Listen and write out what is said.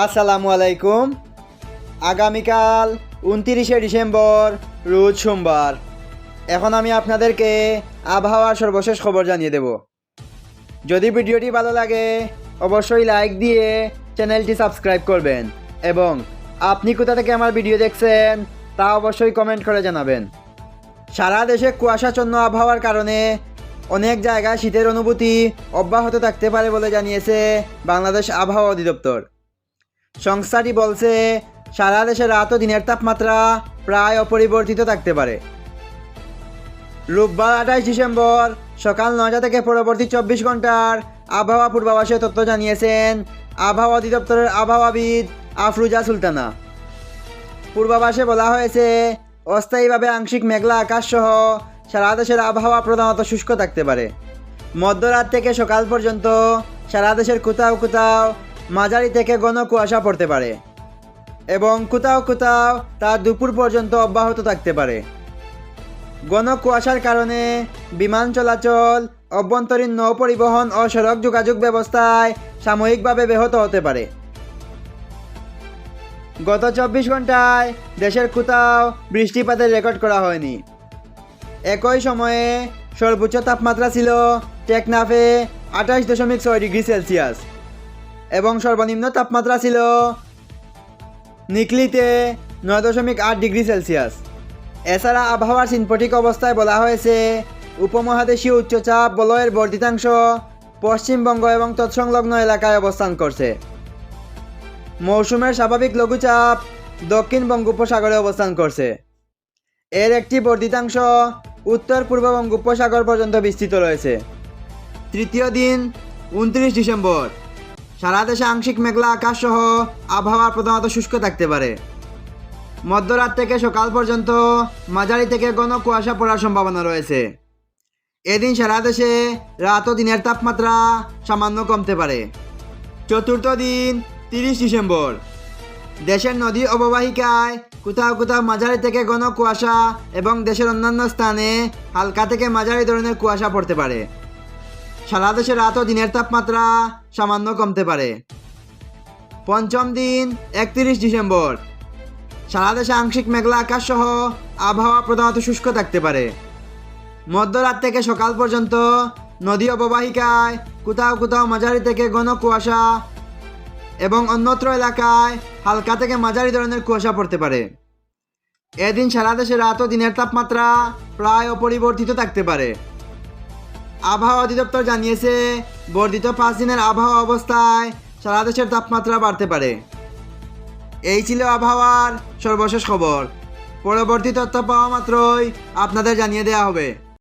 আসসালামু আলাইকুম। আগামীকাল উনতিরিশে ডিসেম্বর, রোজ সোমবার। এখন আমি আপনাদেরকে আবহাওয়ার সর্বশেষ খবর জানিয়ে দেব। যদি ভিডিওটি ভালো লাগে, অবশ্যই লাইক দিয়ে চ্যানেলটি সাবস্ক্রাইব করবেন এবং আপনি কোথা থেকে আমার ভিডিও দেখছেন, তা অবশ্যই কমেন্ট করে জানাবেন। সারা দেশে কুয়াশাচ্ছন্ন আবহাওয়ার কারণে অনেক জায়গায় শীতের অনুভূতি অব্যাহত থাকতে পারে বলে জানিয়েছে বাংলাদেশ আবহাওয়া অধিদপ্তর। সংস্থাটি বলছে, সারা দেশে রাত ও দিনের তাপমাত্রা প্রায় অপরিবর্তিত থাকতে পারে। রোববার আঠাশ ডিসেম্বর সকাল নয়টা থেকে পরবর্তী চব্বিশ ঘণ্টার আবহাওয়া পূর্বাভাসে তথ্য জানিয়েছেন আবহাওয়া অধিদপ্তরের আবহাওয়াবিদ আফরুজা সুলতানা। পূর্বাভাসে বলা হয়েছে, অস্থায়ীভাবে আংশিক মেঘলা আকাশ সহ সারা দেশের আবহাওয়া প্রধানত শুষ্ক থাকতে পারে। মধ্যরাত থেকে সকাল পর্যন্ত সারা দেশের কোথাও কোথাও মাঝারি থেকে ঘন কুয়াশা পড়তে পারে এবং কোথাও কোথাও তা দুপুর পর্যন্ত অব্যাহত থাকতে পারে। ঘন কুয়াশার কারণে বিমান চলাচল, অভ্যন্তরীণ নৌ পরিবহন ও সড়ক যোগাযোগ ব্যবস্থায় সাময়িকভাবে ব্যাহত হতে পারে। গত চব্বিশ ঘন্টায় দেশের কোথাও বৃষ্টিপাতের রেকর্ড করা হয়নি। একই সময়ে সর্বোচ্চ তাপমাত্রা ছিল টেকনাফে আঠাশ দশমিক ছয় ডিগ্রি সেলসিয়াস। এবং সর্বনিম্ন তাপমাত্রা ছিল নিকলিতে নয় দশমিক আট ডিগ্রি সেলসিয়াস। এছাড়া আবহাওয়ার সিনপটিক অবস্থায় বলা হয়েছে, উপমহাদেশীয় উচ্চচাপ বলয়ের বর্ধিতাংশ পশ্চিমবঙ্গ এবং তৎসংলগ্ন এলাকায় অবস্থান করছে। মৌসুমের স্বাভাবিক লঘুচাপ দক্ষিণ বঙ্গোপসাগরে অবস্থান করছে। এর একটি বর্ধিতাংশ উত্তর পূর্ব বঙ্গোপসাগর পর্যন্ত বিস্তৃত রয়েছে। তৃতীয় দিন, উনত্রিশ ডিসেম্বর। সারা দেশে আংশিক মেঘলা আকাশ সহ আবহাওয়া প্রধানত শুষ্ক থাকতে পারে। মধ্যরাত থেকে সকাল পর্যন্ত মাঝারি থেকে ঘন কুয়াশা পড়ার সম্ভাবনা রয়েছে। এদিন সারা দেশে রাত ও দিনের তাপমাত্রা সামান্য কমতে পারে। চতুর্থ দিন তিরিশ ডিসেম্বর। দেশের নদী অববাহিকায় কোথাও কোথাও মাঝারি থেকে ঘন কুয়াশা এবং দেশের অন্যান্য স্থানে হালকা থেকে মাঝারি ধরনের কুয়াশা পড়তে পারে। সারা দেশে রাত ও দিনের তাপমাত্রা সামান্য কমতে পারে। পঞ্চম দিন, একত্রিশ ডিসেম্বর। সারা দেশে আংশিক মেঘলা আকাশ সহ আবহাওয়া প্রধানত শুষ্ক থাকতে পারে। মধ্যরাত থেকে সকাল পর্যন্ত নদী অববাহিকায় কোথাও কোথাও মাঝারি থেকে ঘন কুয়াশা এবং অন্যত্র এলাকায় হালকা থেকে মাঝারি ধরনের কুয়াশা পড়তে পারে। এদিন সারা দেশে রাত ও দিনের তাপমাত্রা প্রায় অপরিবর্তিত থাকতে পারে। আবহাওয়া অধিদপ্তর জানিয়েছে, বর্ধিত পাঁচ দিনের আবহাওয়া অবস্থায় সারা দেশের তাপমাত্রা বাড়তে পারে। এই ছিল আবহাওয়ার সর্বশেষ খবর। পরবর্তী তথ্য পাওয়া মাত্রই আপনাদের জানিয়ে দেওয়া হবে।